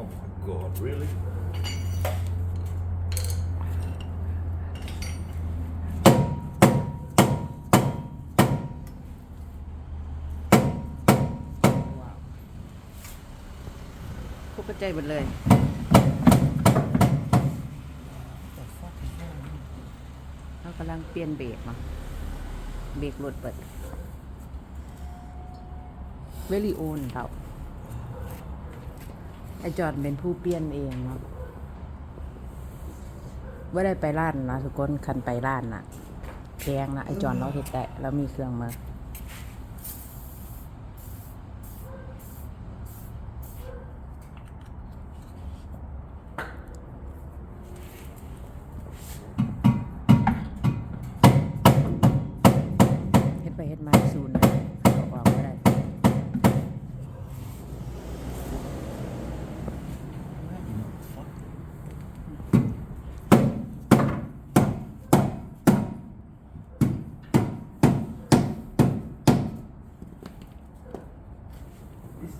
Oh my god, really? พวกกระจายหมดเลยเรากำลังเปลี่ยนเบรกเนาเบรกรถเปิด เวลีโอนเรา ไอจอดเป็นผู้เปลี่ยนเองเนาะว่าได้ไปร้านนะทุกคนคันไปร้านน่ะแพงนะไอจอนเราเห็ดแต่เรามีเครื่องมา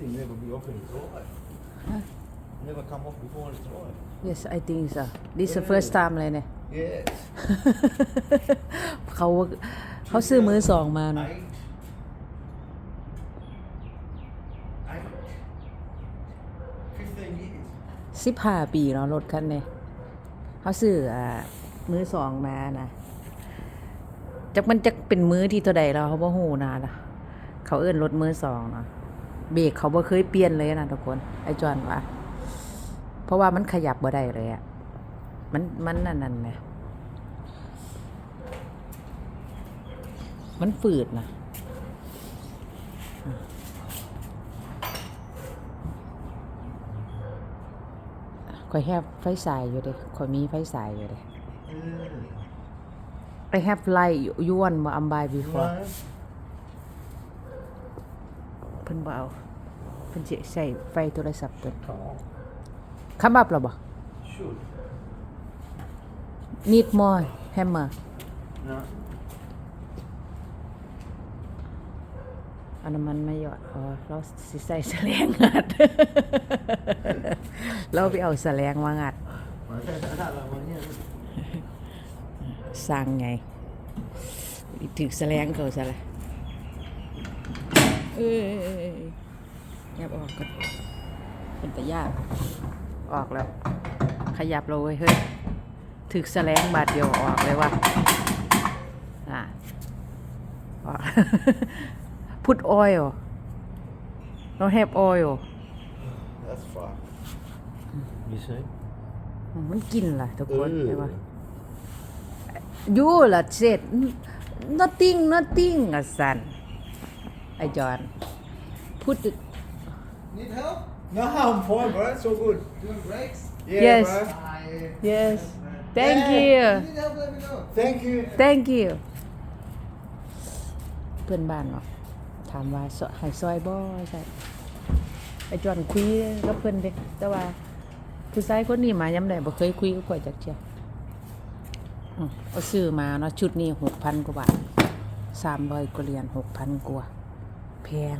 thing never be off in its life. Huh? Never come off before in its life. yes I think so this is the first time เลยเนี่ย Yes. เขาเขาซื้อมือสองมาเนาะ Eight. Eight. Fifteen years. สิบห้าปีเนาะรถคันนี้เขาซื้ออ่ามือสองมานะจักมันจะเป็นมือที่ตัวใดเราเขาบ่ฮู้นะล่ะเขาเอิ้นรถมือสองเนาะ เบรกเขาบ่เคยเปลี่ยนเลยนะทุกคน ไอ้จอนว่า เพราะว่ามันขยับบ่ได้เลยอะมันมันนั่นนั่นแหละมันฝืดนะคอยแฮบไฟสายอยู่เด้คอยมีไฟสายอยู่เด้ I have light you want บ่ I'm by before No. เพิ่นบ่เอาเพิ่นสิใส่ไฟโทรศัพท์เพิ่น Come on. คำบับแล้วบ่ Should. need more hammer No. อันนั้นมันไม่หยอดอ๋อเราสิใส่แสลงงัด เราไปเอาแสลงมางัด Mà sao sao sao là mà nha. สร้างไง ถึกแสลงเขาซะละเอ้ยยับออกก่อนเป็นตะยากออกแล้ว ขยับเราเว้ยเฮ้ยถึกแสลงบาดเดียวออกเลยว่ะอะออกพุดออยล์เราแฮปออยล์ That's fine. You see? มันกินล่ะทุกคนเออใช่ปะยูล่ะเสร็จ nothing nothing อะสัน ไอจอนพูด Need help? No, I'm fine, bro. It's all good. Doing brakes? Yeah, Yes. bro. yes thank Yeah. you Need help? Let me know. Thank you. thank you เพื่อนบ้านเนาะถามว่าซอยให้ซอยบ่ใช่ไอจอนคุยกับเพื่อนเด้แต่ว่าผู้ชายคนนี้มาย้ำได้บ่เคยคุยกับข่อยจักเที่ยอืมเอาซื้อมาเนาะชุดนี้หกพันกว่าบาทสามร้อยกว่าเหรียญหกพันกว่าแพ ง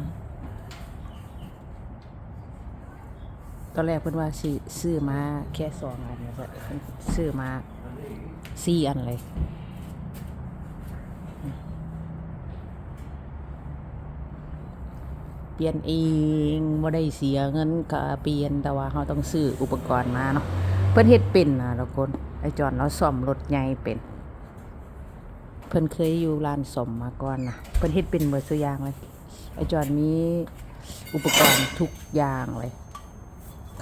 ตอนแรกเพิ่นว่าสิซื้อมาแค่สองอันนะแต่เพิ่นซื้อมาสี่อันเลย เปลี่ยนเองบ่ได้เสียเงินก็เปลี่ยนแต่ว่าเราต้องซื้ออุปกรณ์มาเนาะเพิ่นเฮ็ดเป็นนะทุกคนไอจอนเราซ่อมรถใหญ่เป็น เพิ่นเคยอยู่ร้านซ่อมมาก่อนนะเพิ่นเฮ็ดเป็นเบิดซุยางเลย อจอนมีอุปกรณ์ทุกอย่างเลย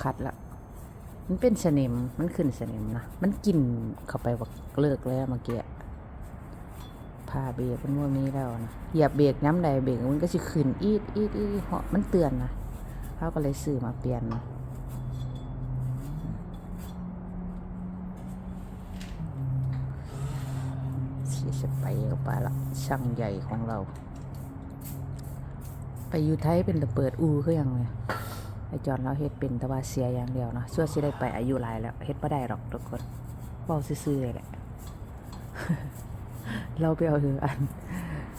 ขัดละมันเป็นสนิมมันขึ้นสนิมนะมันกินเข้าไปบักเลิกเลยอะเมื่อกี้พาเบรกมันว่ามีแล้วนะเหยียบเบรกย้ำใดเบรกมันก็จะขึ้นอีดอีดอีดเหาะมันเตือนนะเขาก็เลยซื้อมาเปลี่ยนนะที่จะไปก็ไปละช่างใหญ่ของเรา ไปอยู่ไทยเป็นตะเปิดอูคือหยังเลยไอจอนเราเฮ็ดเป็นแต่ว่าเสียอย่างเดียวเนาะส่วนสิได้ไปอายุหลายแล้วเฮ็ดบ่ได้หรอกทุกคนเว้าซื่อๆเลยแหละ เราไปเอาเถอะอัน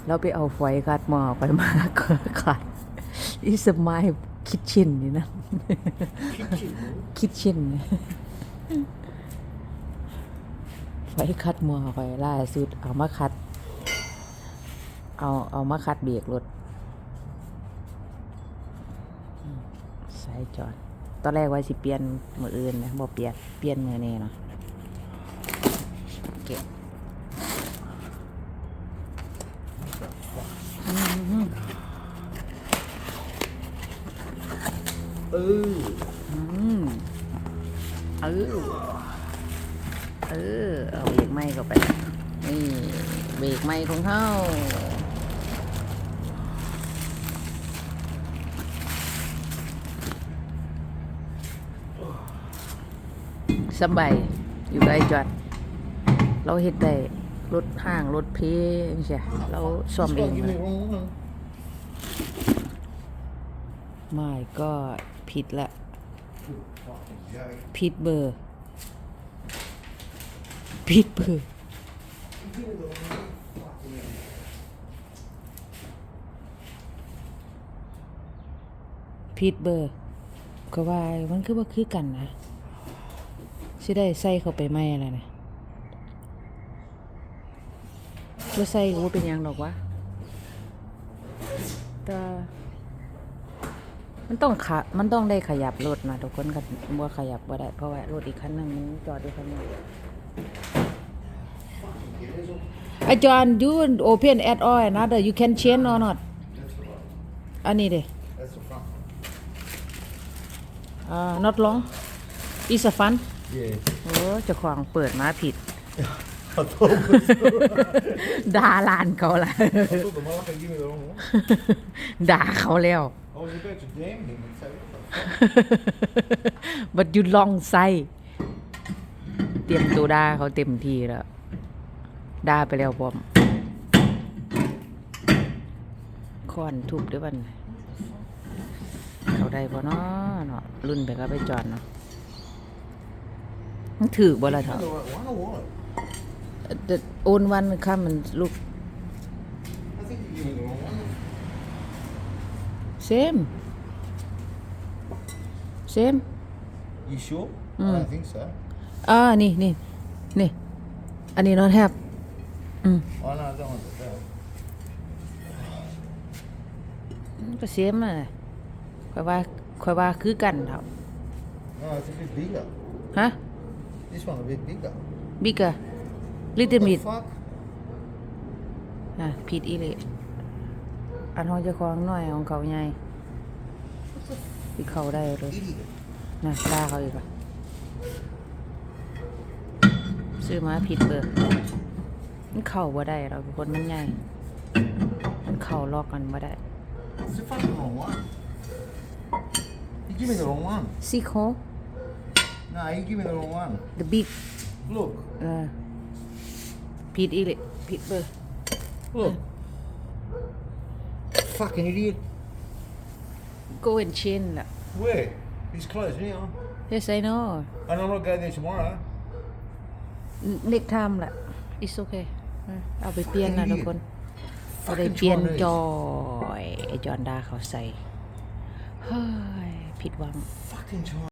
เราไปเอาไฟคัดหม้อไปมาก็ขาด is my คิดเช่นนี่นะ Kitchen. คิดช่นนะไฟคัดมัวไฟล่าสุดเอามาคัด เอาเอามาคัดเบรกรถ สายจอด ตอนแรกว่าสิเปลี่ยนมืออื่นนะบ่เปลี่ยน เปลี่ยนมือนี้เนาะเก็บ Ooh. อืมเออ เออ เอาเบรกไม้เข้าไป นี่ เบรกไม้ของเขา สบายอยู่กับไอ้จอด เราเฮ็ดได้รถห้างรถเพลงใช่เราซ่อมเอง one, give me นะ ไม่ก็ผิดละ ผิดเบอร์ ผิดเบอร์ผิดเบอร์ก็ว่ามันคือว่าคือกันนะ สิได้ใส่เข้าไปไหมอะไรนะว่าใส่ก็บ่เป็นหยังดอกวะแต่มันต้องขะมันต้องได้ขยับรถนะทุกคนกันบ่ขยับบ่ได้เพราะว่ารถอีกคันหนึงมันจอดอยู่ข้างนอกไอจอน you open at all another you can change or not That's the right. อันนี้เด้ That's the front. อ่า not long is a fun Yeah. โอ้เจ้าของเปิดมาผิด I thought, it was, ด่าหลานเขาละ I thought the marker gave me the wrong one. ด่าเขาแล้ว I was about to damn him and say, what the fuck? but you long ไส้เตรียมตัวด่าเขาเต็มที่แล้วด่าไปแล้วพร้อมค้อนทุบด้วยบันเขาได้บ่เนาะเนาะรุ่นไปก็ไปจอดเนาะ มันถือบ่ละเถ The อะ right one or what? the own one come and look I think you gave me the wrong one. same same You sure? Mm. I don't think so. อ่านี่นี่นี่อันนี้ not have อืม Oh no, that one's a bell. ก็เสียมอะค่อยว่าค่อยว่าคือกันเท่า No, it's a bit bigger. ฮะ This one a bit bigger. bigger little What bit the fuck? อะผิดอีหลีอันของเจ้าของน้อยของเขาใหญ่ที่เขาได้เลย Idiot. นะด่าเขาอีกอะซื้อมาผิดเบอร์มันเข้าบ่ได้เราคนมันใหญ่มันเข้าล็อกกันบ่ได้ It's the fucking wrong one. You give me the wrong one. ซี่ โครง No, you give me the wrong one. the big Look. เออผิดอีหลีผิดเบอร์ Look. Fucking idiot. go and change ล่ะ Where? He's closed now. yes I know And I'm not going there tomorrow. next time ล่ะ it's okay เออเอาไปเปลี่ยนนะทุกคน เอาได้ Fucking เปลี่ยน Chinese. จอยไอจอนดาเขาใส่เฮ้ยผิดหวัง Fucking Chinese.